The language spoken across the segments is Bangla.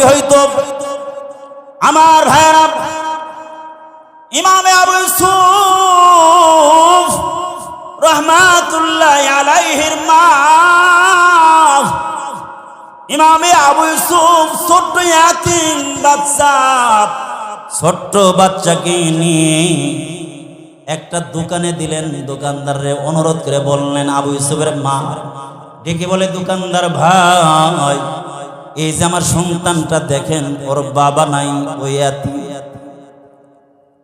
তৈরি হইতো আমার ভাইরা ইমামে আবু ইউসুফ রহমাতুল্লাহ আলাইহির মা ইমামে আবু ইউসুফ ছোট্ট ইয়াতিম বাচ্চা, ছোট্ট বাচ্চাকে নিয়ে একটা দোকানে দিলেন। দোকানদারে অনুরোধ করে বললেন, আবু ইউসুফের মা। ডেকে বলে, দোকানদার ভাই এই যে আমার সন্তানটা দেখেন, ওর বাবা নাই ওই ইয়াতিম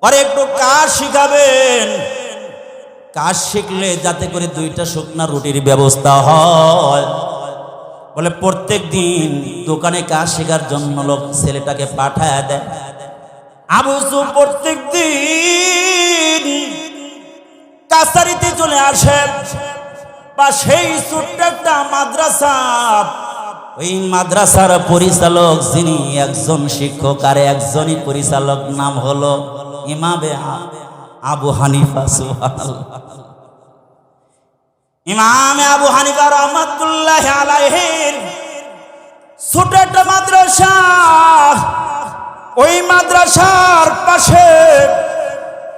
পরে একটু কাজ শিখাবেন। কাজ শিখলে যাতে করে দুইটা শুকনা রুটির ব্যবস্থা হয়। বলে প্রত্যেক দিন দোকানে কাজ শেখার জন্য লোক ছেলেটাকে পাঠায় দেয়। আবু ইউসুফ প্রত্যেক দিন কাছারিতে চলে আসে। বা সেই ছোট্ট একটা মাদ্রাসা ওই মাদ্রাসার পরিচালক যিনি একজন শিক্ষক আর একজনই পরিচালক, নাম হলো ইমামে আ- আবু হানিফা, সুবহানাল্লাহ। ইমামে আবু হানিফা রহমাতুল্লাহ ছোট একটা মাদ্রাসা, ওই মাদ্রাসার পাশে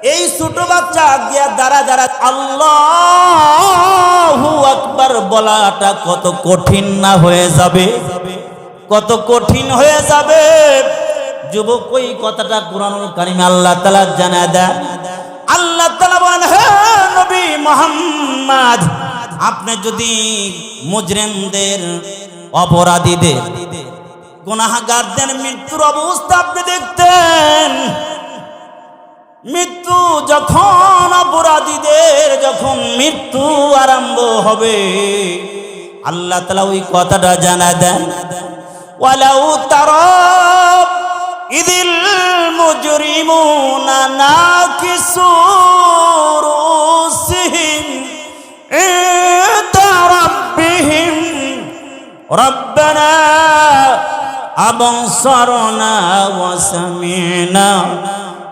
এই ছোট বাচ্চা গিয়া দাঁড়া দাঁড়া, আল্লাহু আকবার বলাটা কত কঠিন না হয়ে যাবে? কত কঠিন হয়ে যাবে? যুবক, ওই কথাটা কোরআনুল কারিমে আল্লাহ তালা জানা দেয় আল্লাহ তাআলা বলেন, হে নবী মুহাম্মদ, আপনি যদি মুজরিমদের অপরাধীদের, গুনাহগারদের মৃত্যুর অবস্থা আপনি দেখতেন মৃত্যু যখন অপরাধীদের যখন মৃত্যু আরম্ভ হবে আল্লাহ তালা ওই কথাটা জানা দেন ওয়ালাউ তারা ইদিল মুজরিমুনা নাকিসু রুসিহিম ইনদা রাব্বিহিম ربنا أبصرنا وسمعنا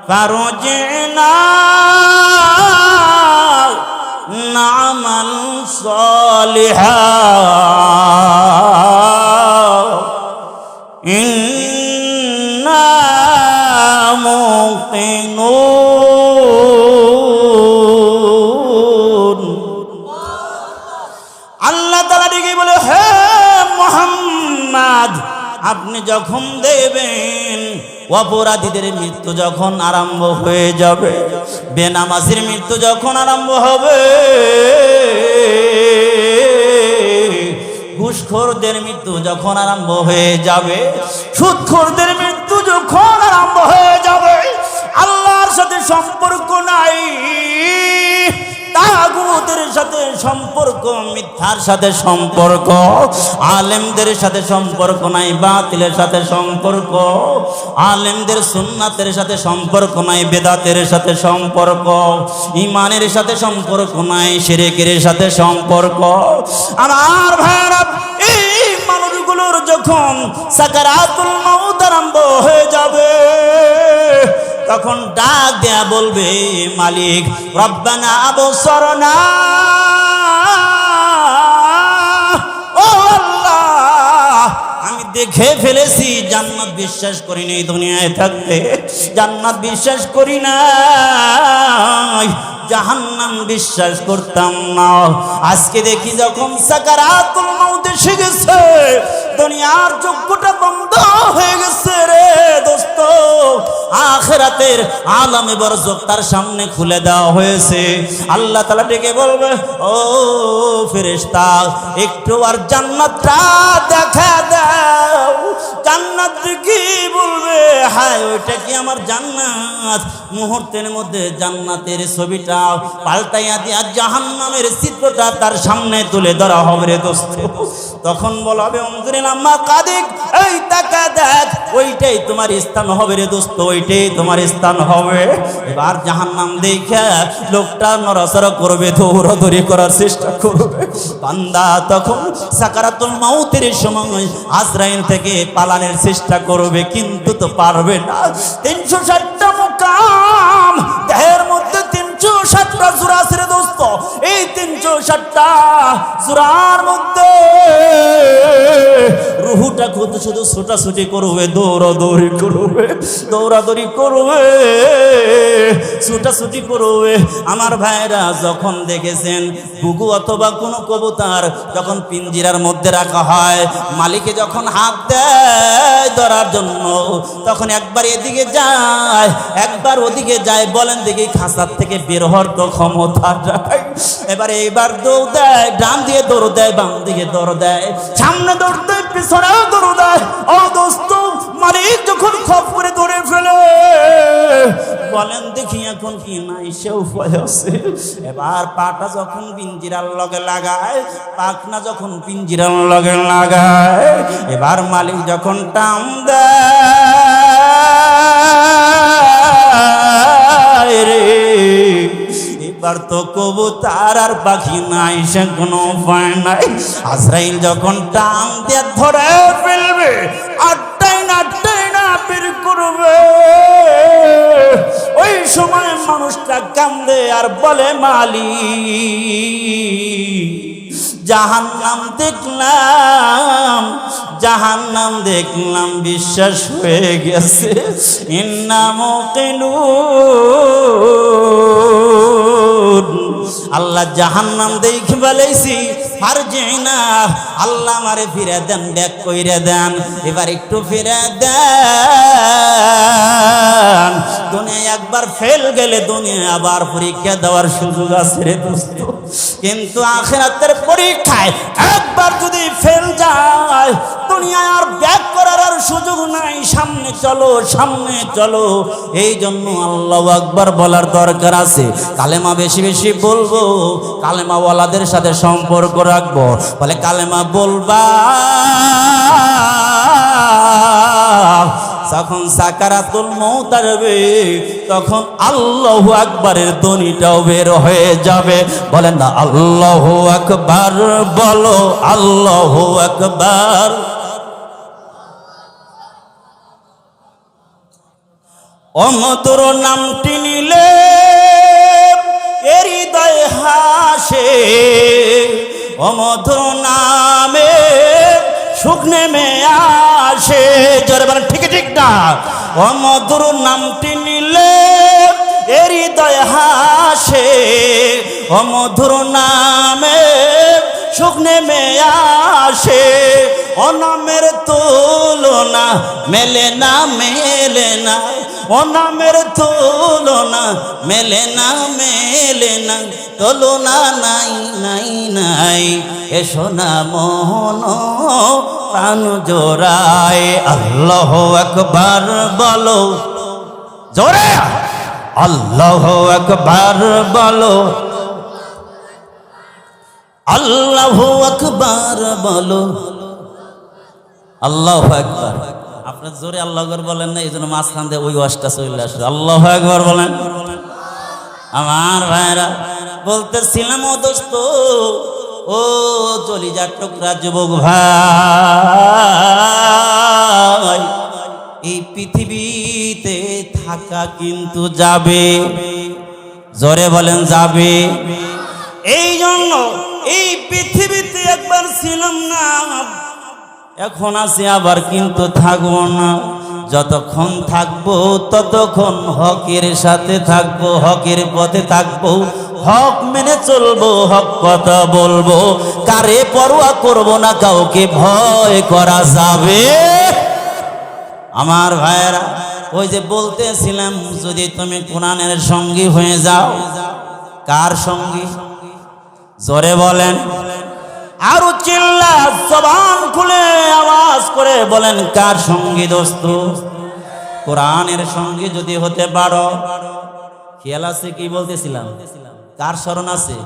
فرجعنا نعمل صالحا إنا موقنون الله تعالى بولے ہے محمد আপনি যখন দেবেন, অপরাধীদের মৃত্যু যখন আরম্ভ হয়ে যাবে বেনামাজির মৃত্যু যখন আরম্ভ হবে, ঘুষখোরদের মৃত্যু যখন আরম্ভ হয়ে যাবে, সুদখোরদের মৃত্যু যখন আরম্ভ হয়ে যাবে, আল্লাহর সাথে সম্পর্ক নাই। তাগুতের সাথে সম্পর্ক, মিথ্যার সাথে সম্পর্ক, আলেমদের সাথে সম্পর্ক নাই, বাতিলের সাথে সম্পর্ক, আলেমদের সুন্নাতের সাথে সম্পর্ক নাই, বেদাতের সাথে সম্পর্ক, ইমানের সাথে সম্পর্ক নাই, শিরেকের সাথে সম্পর্ক। আমার ভাইরা এই মানুষগুলোর যখন সাকারাতুল মাউত আরম্ভ হয়ে যাবে তখন ডাক দেয়া বলবে, মালিক, রব্বানা আবসরনা। দেখে ফেলেছি, জান্নাত বিশ্বাস করি নাই দুনিয়ায় থাকতে জান্নাত বিশ্বাস করি না। জাহান্নাম বিশ্বাস করতাম না। আজকে দেখি যখন সাকারাতুল এসে গেছে, দুনিয়ার যোগ্যটা বন্ধ হয়ে গেছে রে দোস্ত। আখেরাতের আলামে বরজক তার সামনে খুলে দেওয়া হয়েছে। আল্লাহ তালা ডেকে বলবে, ও ফেরেশতা, একটু আর জান্নাতটা দেখা দাও ওইটা কি আমার জান্নাত? মুহূর্তের মধ্যে জান্নাতের ছবিটা পাল্টাইয়া দিয়া জাহান্নামের চিত্রটা তার সামনে তুলে ধরা হবে রে দোস্ত। তখন বলাবে অন্তরিন আম্মা কাদিক এই টাকা দেখ, ওইটাই তোমার স্থান হবে রে দোস্ত, ওইটাই তোমার স্থান হবে। এবার জাহান্নাম দেখে লোকটা নড়াচড়া করবে, দৌড়াদৌড়ি করার চেষ্টা করবে। বান্দা তখন সাকারাতুল মাউতের সময় আজরাইল থেকে পালানের চেষ্টা করবে, কিন্তু তো পারবে না। তিনশো ষাটটা মুকাম। দেহের মধ্যে তিনশো ষাটটা জোড়া দোস্ত এই তিনশো মধ্যে রুহুটা শুধু ছোটাছুটি করবে, দৌড়াদৌড়ি করবে দৌড়াদৌড়ি করবে করবে। আমার ভাইরা যখন দেখেছেন গুগু অথবা কোনো কবুতার যখন পিঞ্জিরার মধ্যে রাখা হয়, মালিকে যখন হাত দেয় ধরার জন্য, তখন একবার এদিকে যায়, একবার ওদিকে যায়, বলেন দেখি খাঁচার থেকে বের হওয়ার তো ক্ষমতা এবার এইবার দৌড় দেয়, ডান দিয়ে দৌড় দেয়, বাম দিকে দৌড় দেয়। সামনে দৌড় দেয় পিছনে দৌড় দেয়। ও দোস্ত, মালিক যখন খপ করে দৌড়ে ফেলে, বলেন দেখি এখন কি নাই সে উপায় আছে। এবার পাটা যখন পিঞ্জিরার লগে লাগায়, পাখনা যখন পিঞ্জিরার লগে লাগায়, এবার মালিক যখন টাম দেয় তো কবুতার আর পাখি নাই, সে কোনো উপায় নাই। আজরাইল যখন টান দিয়ে ধরে ফেলবে আটটাই না আটটাই না বের করবে। ওই সময় মানুষটা কান্দে আর বলে মালি জাহান নাম দেখলাম জাহান নাম দেখলাম, বিশ্বাস হয়ে গেছে। ইন্নাম আল্লাহ জাহান নাম দেখে বলেছি আর না আল্লাহ মারে ফিরে দেন, ব্যাক কইরে দেন। এবার একটু ফিরে দেন। ফেল গেলে দুনিয়া আবার পরীক্ষা দেওয়ার সুযোগ আছে রে দোস্ত। কিন্তু আখেরাতের পরীক্ষায় একবার যদি ফেল যায়, দুনিয়ায় আর ব্যাক করার আর সুযোগ নাই। সামনে চলো সামনে চলো। এই জন্য আল্লাহ আকবার বলার দরকার আছে। কালেমা বেশি বেশি বলব কালেমা ওয়ালাদের সাথে সম্পর্ক রাখব। বলে, কালেমা বলবা যখন সাকারাতুল মৌত আসবে, তখন আল্লাহ আকবরের ধ্বনিটাও বের হয়ে যাবে। বলেন না, আল্লাহ আকবার, বলো আল্লাহ আকবার। অমতর নামটি নিলে হৃদয় হাসে, অমধুর নামে সুখ নেমে আসে। জোরে বলেন, ঠিক ঠিক না? ও মধুর নামটি নিলে হৃদয় হাসে। ও মধুর নামে সুখ নেমে আসে, অনামের তুলনা মেলে না মেলে না। অনামের তুলনা মেলে না মেলে না, তুলনা নাই নাই নাই। এসো না মোহন প্রাণ জোড়ায়, আল্লাহ একবার বলো। জোরে! আল্লাহ একবার বলো। আল্লাহ আকবার বলো। আল্লাহ একবার আপনার জোরে আল্লাহ আকবার বলেন না এই জন্য মাঝখান দিয়ে ওই ওয়াজটা চলে আসবে। আল্লাহ একবার বলেন। আমার ভাইরা বলতেছিলাম ও দোস্ত ও চলি যা টুকরা যুবক ভাই এই পৃথিবীতে থাকা কিন্তু যাবে। জোরে বলেন যাবে। এই জন্য পৃথিবীতে একবার ছিলাম না, এখন আছি আবার কিন্তু থাকব না। যতক্ষণ থাকব, ততক্ষণ হকের সাথে থাকব, হকের পথে থাকব। হক মেনে চলবো, হক কথা বলব। কারে পরোয়া করব না, কাউকে ভয় করা যাবে? আমার ভাইয়েরা, ওই যে বলতেছিলাম, যদি তুমি কোরআনের সঙ্গী হয়ে যাও, কার সঙ্গী? জোরে বলেন। আরও চিল্লা, জবান খুলে আওয়াজ করে বলেন, কার সঙ্গী দোস্ত? কোরআনের সঙ্গী যদি হতে পারো। খেয়াল আছে কি বলতেছিলাম? কার স্মরণ আছে?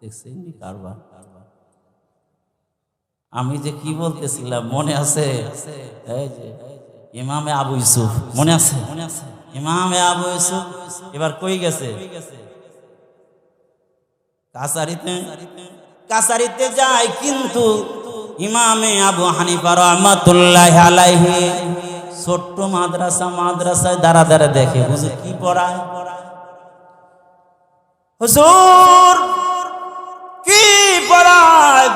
দেখছেন কারবার? আমি যে কি বলতেছিলাম, মনে আছে? ইমামে আবু ইসুফ মনে আছে? ইমামে আবু ইউসুফ এবার কই গেছে? কাসারিতে কাসারিতে যায় কিন্তু ইমামে আবু হানিফা রহমাতুল্লাহ আলাইহি ছোট্ট মাদ্রাসা, মাদ্রাসায় দাঁড়া দাঁড়া দেখে বুঝে কি পড়ায়? হুজুর কি পরাগ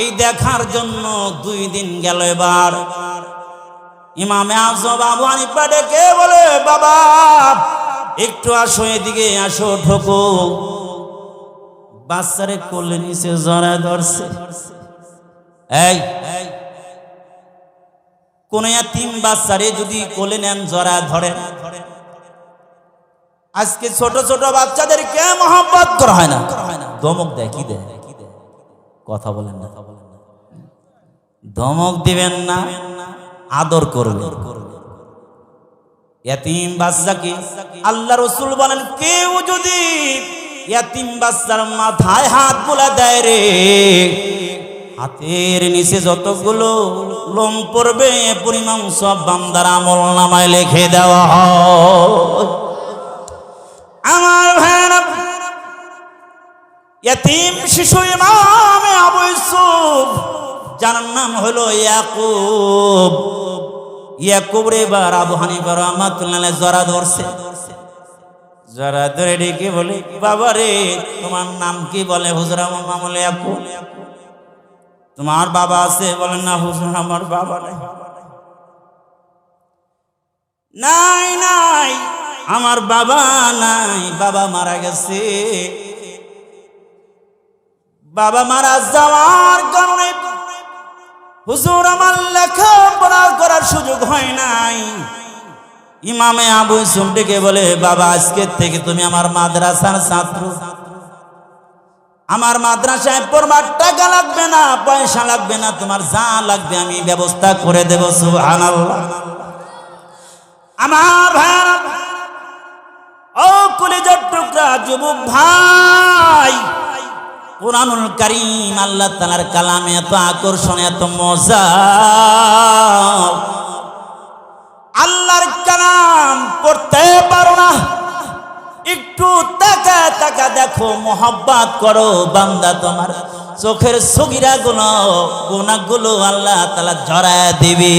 এই দেখার জন্য দুই দিন গেল এবার। ইমামে আজম আবু হানিফা ডেকে বলে, বাবা, একটু আসো, এদিকে আসো, ঢোকো। বাচ্চারে কোলে নিচে জড়া ধরছে। এই, কোন তিন বাচ্চারে যদি কোলে নেন, জড়া ধরে আজকে ছোট ছোট বাচ্চাদেরকে মহব্বত করা হয় না। ধমক দেয়, কি দেয়? কথা বলেন না। ধমক দিবেন না, আদর করবে এতিম বাচ্চাকে আল্লাহ রসুল বলেন, কেউ যদি এতিম বাচ্চার মাথায় হাত বোলা দেয় রে। হাতের নিচে যতগুলো লোম পড়বে পরিমাণ সব বান্দার আমল নামায় লিখে দেওয়া আমার ভাইরা ইয়াতিম শিশু ইমামে আবু ইউসুফ, যার নাম হলো ইয়াকুব। ইয়াকুব রে এবার আবু হানিফা রহমাতুল্লাহ জরা ধরছে। জরা ধরে ডেকে বলে বাবা রে তোমার নাম কি বলে? হুজুর আমার নাম ইয়াকুব তোমার বাবা আছে? বলেন না হুজুর, আমার বাবা নাই। নাই নাই, আমার বাবা নাই, বাবা মারা গেছে। বাবা মারা যাওয়ার কারণে হুজুর আমার লেখাপড়া করার সুযোগ হয় নাই। ইমামে আবু ইসুম ডেকে বলে, বাবা আজকের থেকে তুমি আমার মাদ্রাসার ছাত্র। আমার মাদ্রাসায় পড়বার টাকা লাগবে না, পয়সা লাগবে না, তোমার যা লাগবে আমি ব্যবস্থা করে দেব, সুবহানাল্লাহ। আমার ও কলেজের ভাই, কোরআনুল করিম আল্লাহ তালার কালামে এত আকর্ষণ, এত মজা। পড়তে পারো না। একটু তাকা তাকা দেখো, মোহাব্বত করো বান্দা তোমার। চোখের সগিরা গুলো গুণাগুলো আল্লাহ তালা জড়ায় দিবি।